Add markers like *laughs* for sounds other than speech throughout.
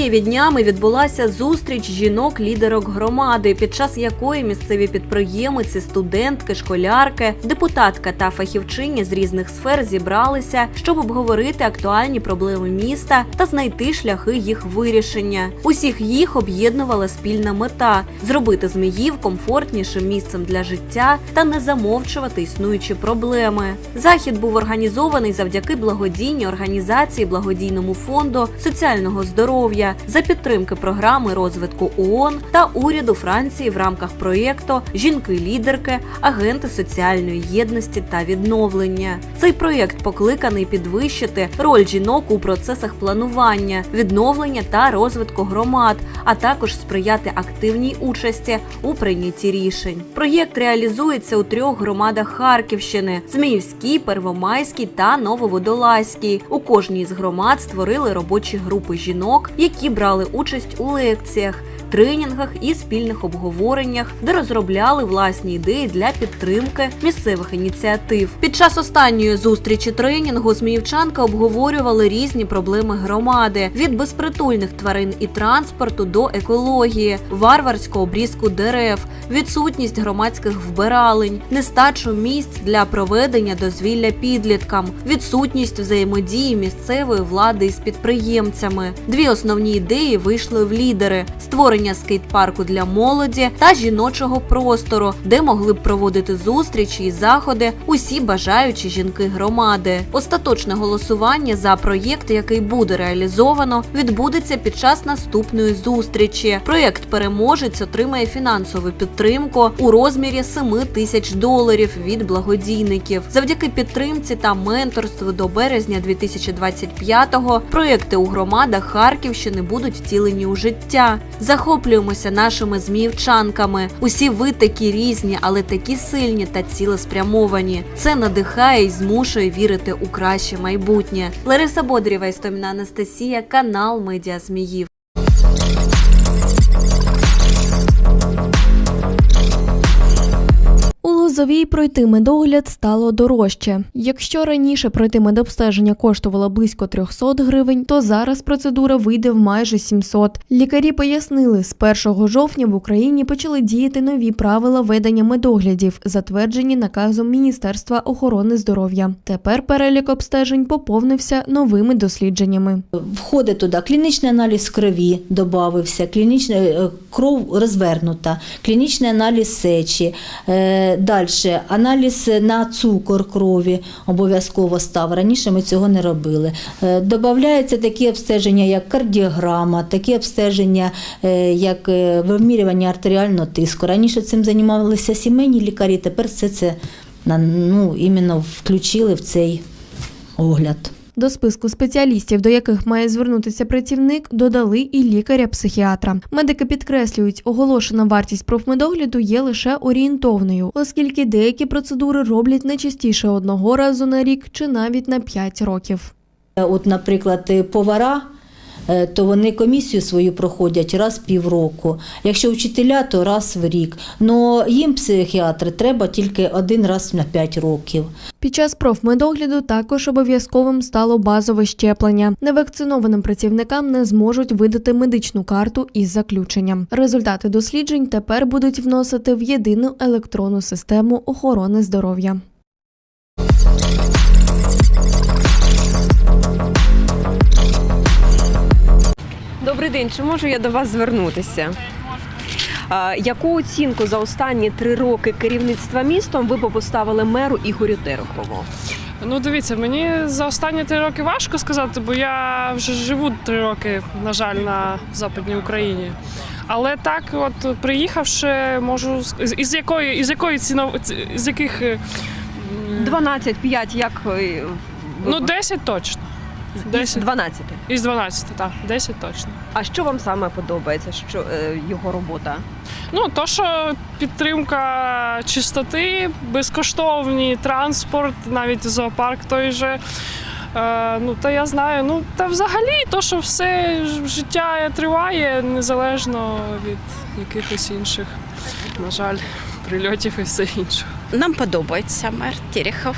У днями відбулася зустріч жінок-лідерок громади, під час якої місцеві підприємиці, студентки, школярки, депутатка та фахівчині з різних сфер зібралися, щоб обговорити актуальні проблеми міста та знайти шляхи їх вирішення. Усіх їх об'єднувала спільна мета зробити Зміїв комфортнішим місцем для життя та не замовчувати існуючі проблеми. Захід був організований завдяки благодійній організації благодійному фонду соціального здоров'я за підтримки програми розвитку ООН та уряду Франції в рамках проєкту Жінки-лідерки, агенти соціальної єдності та відновлення. Цей проєкт покликаний підвищити роль жінок у процесах планування, відновлення та розвитку громад, а також сприяти активній участі у прийнятті рішень. Проєкт реалізується у трьох громадах Харківщини: Зміївській, Первомайській та Нововодолазькій. У кожній з громад створили робочі групи жінок, які брали участь у лекціях. Тренінгах і спільних обговореннях, де розробляли власні ідеї для підтримки місцевих ініціатив. Під час останньої зустрічі тренінгу зміївчанки обговорювали різні проблеми громади від безпритульних тварин і транспорту до екології, варварського обрізку дерев, відсутність громадських вбиралень, нестачу місць для проведення дозвілля підліткам, відсутність взаємодії місцевої влади із підприємцями. Дві основні ідеї вийшли в лідери: створення скейт-парку для молоді та жіночого простору, де могли б проводити зустрічі і заходи усі бажаючі жінки громади. Остаточне голосування за проєкт, який буде реалізовано, відбудеться під час наступної зустрічі. Проєкт переможець отримає фінансову підтримку у розмірі 7 тисяч доларів від благодійників. Завдяки підтримці та менторству до березня 2025-го проєкти у громадах Харківщини будуть втілені у життя. Захоплюємося нашими зміївчанками. Усі ви такі різні, але такі сильні та цілеспрямовані. Це надихає і змушує вірити у краще майбутнє. Лариса Бодрєва, Істоміна Анастасія, канал Медіа Зміїв. Лозовій пройти медогляд стало дорожче. Якщо раніше пройти медобстеження коштувало близько 300 гривень, то зараз процедура вийде в майже 700. Лікарі пояснили, з 1 жовтня в Україні почали діяти нові правила ведення медоглядів, затверджені наказом Міністерства охорони здоров'я. Тепер перелік обстежень поповнився новими дослідженнями. Входить туди клінічний аналіз крові, додався, клінічна е, кров розвернута, клінічний аналіз сечі. Е, Далі аналіз на цукор крові обов'язково став. Раніше ми цього не робили. Е, Добавляються такі обстеження, як кардіограма, такі обстеження, е, як е, вимірювання артеріального тиску. Раніше цим займалися сімейні лікарі, тепер все це ну, іменно включили в цей огляд. До списку спеціалістів, до яких має звернутися працівник, додали і лікаря-психіатра. Медики підкреслюють, оголошена вартість профмедогляду є лише орієнтовною, оскільки деякі процедури роблять не частіше одного разу на рік чи навіть на 5 років. От, наприклад, повара, то вони комісію свою проходять раз в півроку. Якщо вчителя, то раз в рік. Но їм психіатри треба тільки один раз на 5 років. Під час профмедогляду також обов'язковим стало базове щеплення. Невакцинованим працівникам не зможуть видати медичну карту із заключенням. Результати досліджень тепер будуть вносити в єдину електронну систему охорони здоров'я. Добрий день, чи можу я до вас звернутися? Яку оцінку за останні три роки керівництва містом ви поставили меру Ігорю Терехову? Ну, дивіться, мені за останні три роки важко сказати, бо я вже живу три роки, на жаль, на Западній Україні. Але так, от приїхавши, можу із якої із якої ціно з яких е, 12-5, як е, ви ну б- 10 точно. Із 10. 12. Із 12, так, 10 точно. А що вам саме подобається? Що е, його робота? Ну, то, що підтримка чистоти, безкоштовний транспорт, навіть зоопарк той же. Е, ну, та я знаю, ну та взагалі то, що все ж- життя триває незалежно від якихось інших, на жаль, прильотів і все інше. Нам подобається мер Терехов.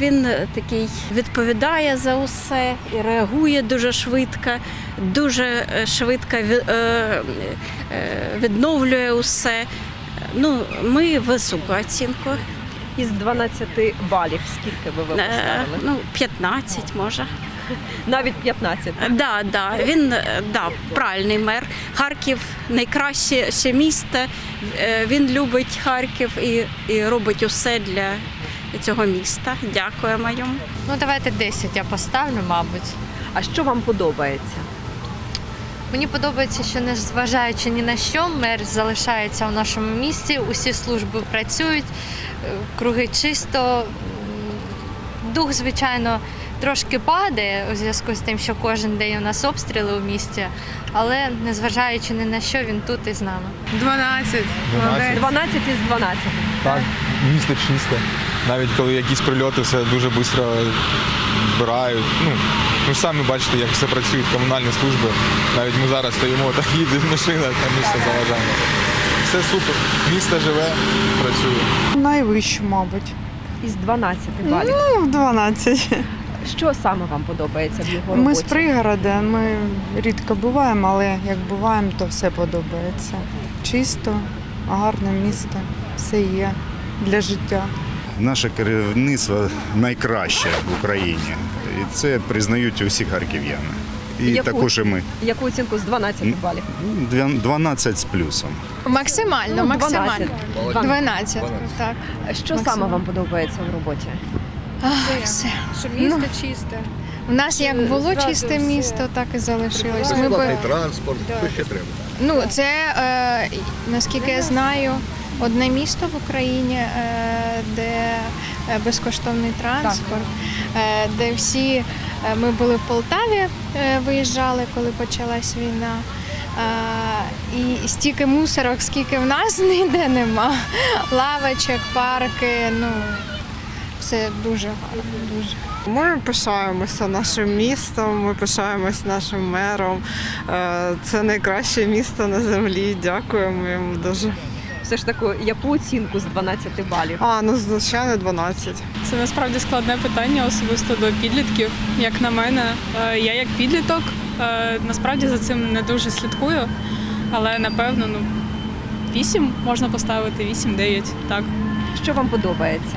Він такий відповідає за усе і реагує дуже швидко, дуже е, швидко е, е, відновлює усе. Ну, ми високу оцінку. Із 12 балів скільки би ви поставили? Ну, 15 може. Навіть 15. Да, да, він да, правильний мер. Харків найкраще ще місто. Він любить Харків і, і робить усе для цього міста. Дякуємо йому. Ну, давайте 10 я поставлю, мабуть. А що вам подобається? Мені подобається, що незважаючи ні на що, мер залишається в нашому місті, усі служби працюють, е, круги чисто. Дух, звичайно, трошки падає у зв'язку з тим, що кожен день у нас обстріли у місті, але незважаючи ні на що, він тут і з нами. 12. 12. 12 із 12. Так, місто чисте. Навіть коли якісь прильоти, все дуже швидко збирають. Ну, ви самі бачите, як все працюють комунальні служби. Навіть ми зараз стоїмо, так їде машина, там місто заважає. Все супер. Місто живе, працює. Найвищу, мабуть. Із 12 балів. Ну, 12. Що саме вам подобається в його роботі? Ми з пригорода, ми рідко буваємо, але як буваємо, то все подобається. Чисто, гарне місто, все є для життя. Наше керівництво найкраще в Україні. І це признають усі харків'яни. І Яку? також і ми. Яку оцінку з 12 балів? Дві- 12 з плюсом. Максимально, Ну, максимально. 12. 12, так. Що саме вам подобається в роботі? Ах, все. Щоб місто чисте. У нас як було чисте все. місто, так і залишилось. Ми би, транспорт, що ще треба? ну, це, е, наскільки я знаю, одне місто в Україні, е, де е, безкоштовний транспорт, е, де всі ми були в Полтаві, виїжджали, коли почалась війна. І стільки мусорок, скільки в нас *laughs* ніде нема. Лавочок, парки, ну все дуже гарно, дуже. Ми пишаємося нашим містом, ми пишаємось нашим мером. Це найкраще місто на землі. Дякуємо йому дуже. Все ж таки, яку оцінку з 12 балів? А, ну звичайно, 12. Це насправді складне питання, особисто до підлітків. Як на мене, Е, я як підліток е, насправді за цим не дуже слідкую, але напевно, ну 8 можна поставити, 8-9, так. Що вам подобається?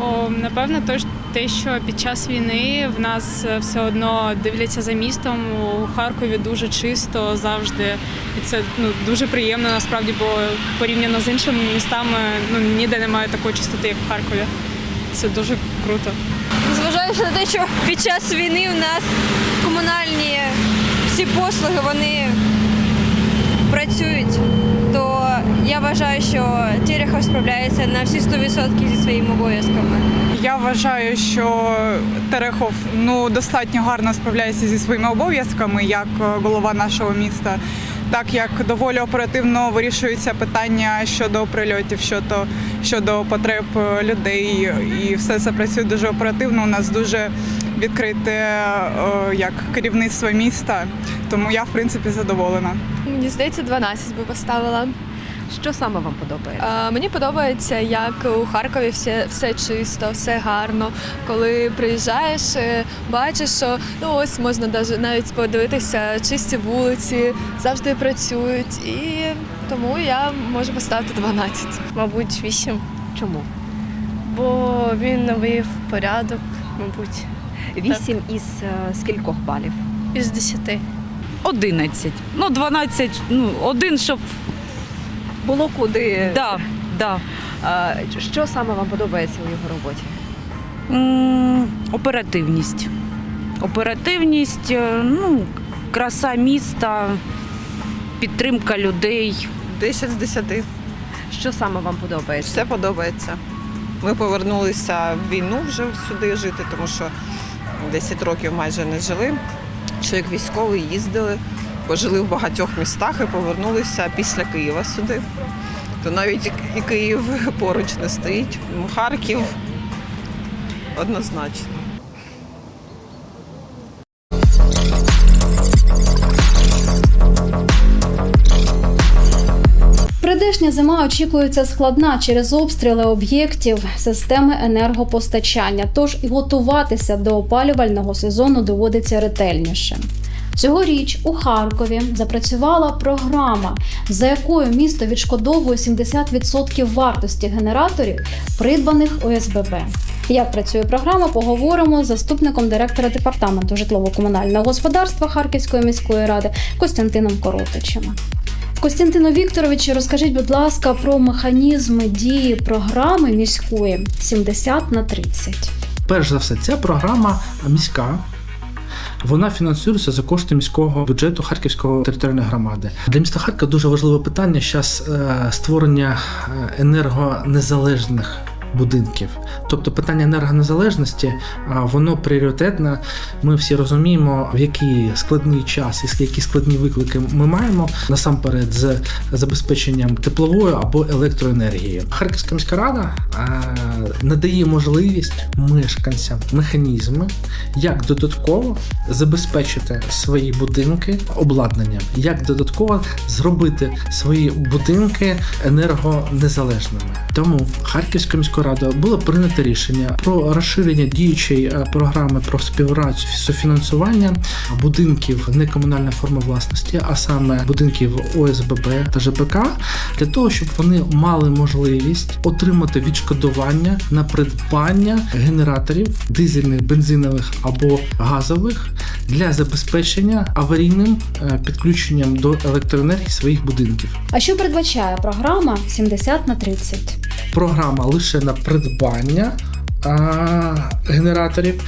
О, напевно, то те, що під час війни в нас е, все одно дивляться за містом. У Харкові дуже чисто завжди. І це ну, дуже приємно насправді, бо порівняно з іншими містами ну, ніде немає такої чистоти, як в Харкові. Це дуже круто. Зважаючи на те, що під час війни у нас комунальні всі послуги вони працюють, то я вважаю, що Терехов справляється на всі 100% зі своїми обов'язками. Я вважаю, що Терехов ну достатньо гарно справляється зі своїми обов'язками як е, голова нашого міста. Так як доволі оперативно вирішуються питання щодо прильотів, щодо, щодо потреб е, людей, і все це працює дуже оперативно. У нас дуже відкрите е, як керівництво міста, тому я в принципі задоволена. Мені здається, 12 би поставила. Що саме вам подобається? Мені подобається, як у Харкові все, все чисто, все гарно. Коли приїжджаєш, е, бачиш, що ну ось можна навіть подивитися, чисті вулиці, завжди працюють. І тому я можу поставити 12. Мабуть, 8. Чому? Бо він навів порядок, мабуть, 8 із е, скількох балів? із 10. 11. Ну, 12, ну, один, щоб. Було куди. Да, да. Е, Що саме вам подобається у його роботі? М, Оперативність. Оперативність, е, ну, краса міста, підтримка людей. 10 з 10. Що саме вам подобається? Все подобається. Ми повернулися в війну вже сюди жити, тому що 10 років майже не жили. Що як військові їздили, пожили в багатьох містах і повернулися після Києва сюди. То навіть і Київ поруч не стоїть. Ну, Харків однозначно. Про Прийдешня зима очікується складна через обстріли об'єктів системи енергопостачання. Тож і готуватися до опалювального сезону доводиться ретельніше. Цьогоріч у Харкові запрацювала програма, за якою місто відшкодовує 70% вартості генераторів, придбаних ОСББ. Як працює програма, поговоримо з заступником директора департаменту житлово-комунального господарства Харківської міської ради Костянтином Коротичем. Костянтино Вікторовичу, розкажіть, будь ласка, про механізми дії програми міської 70 на 30. Перш за все, ця програма міська. Вона фінансується за кошти міського бюджету Харківської територіальної громади. Для міста Харкова дуже важливе питання зараз створення е, енергонезалежних будинків. Тобто питання енергонезалежності, воно пріоритетне. Ми всі розуміємо, в який складний час і які складні виклики ми маємо насамперед з забезпеченням тепловою або електроенергією. Харківська міська рада надає можливість мешканцям механізми, як додатково забезпечити свої будинки обладнанням, як додатково зробити свої будинки енергонезалежними. Тому Харківською міською радою було прийнято рішення про розширення діючої е, програми про співпрацю софінансування будинків некомунальної форми власності, а саме будинків ОСББ та ЖБК, для того, щоб вони мали можливість отримати відшкодування на придбання генераторів дизельних, бензинових або газових для забезпечення аварійним е, підключенням до електроенергії своїх будинків. А що передбачає програма 70 на 30? Програма лише на придбання. Генераторів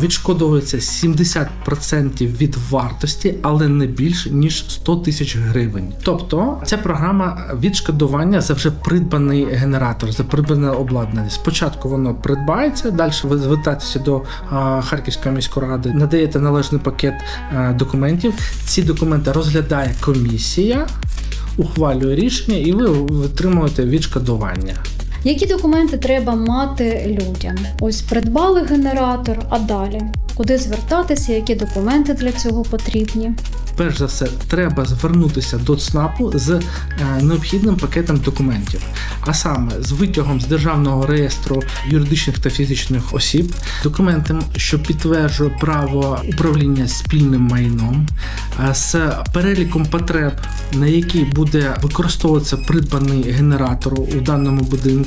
відшкодовується 70% від вартості, але не більше ніж 100 тисяч гривень. Тобто ця програма відшкодування за вже придбаний генератор, за придбане обладнання. Спочатку воно придбається, далі ви звертаєтеся до Харківської міської ради, надаєте належний пакет а, документів. Ці документи розглядає комісія, ухвалює рішення, і ви отримуєте відшкодування. Які документи треба мати людям? Ось придбали генератор, а далі куди звертатися, які документи для цього потрібні? Перш за все, треба звернутися до ЦНАПу з е, необхідним пакетом документів, а саме з витягом з державного реєстру юридичних та фізичних осіб, документом, що підтверджує право управління спільним майном, е, з переліком потреб, на які буде використовуватися придбаний генератор у даному будинку,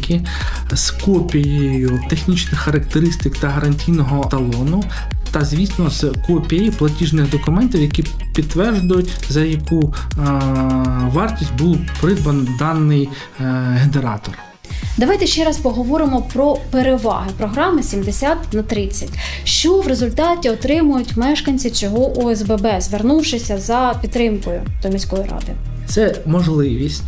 з копією технічних характеристик та гарантійного талону та, звісно, з копією платіжних документів, які підтверджують, за яку е, вартість був придбаний даний е, генератор. Давайте ще раз поговоримо про переваги програми 70 на 30. Що в результаті отримують мешканці чого ОСББ, звернувшися за підтримкою до міської ради? Це можливість.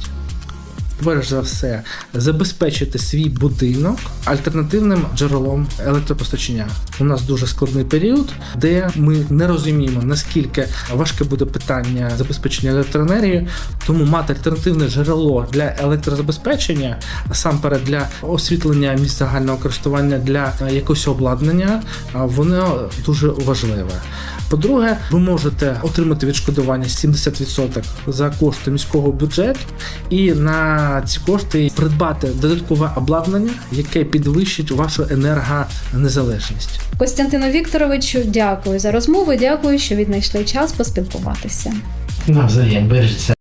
Перш за все, забезпечити свій будинок альтернативним джерелом електропостачання. У нас дуже складний період, де ми не розуміємо наскільки важке буде питання забезпечення електроенергією. Тому мати альтернативне джерело для електрозабезпечення, насамперед для освітлення місць загального користування для якогось обладнання, воно дуже важливе. По-друге, ви можете отримати відшкодування 70% за кошти міського бюджету і на ці кошти придбати додаткове обладнання, яке підвищить вашу енергонезалежність. Костянтину Вікторовичу, дякую за розмову. Дякую, що віднайшли час поспілкуватися. Навзаєм бережіть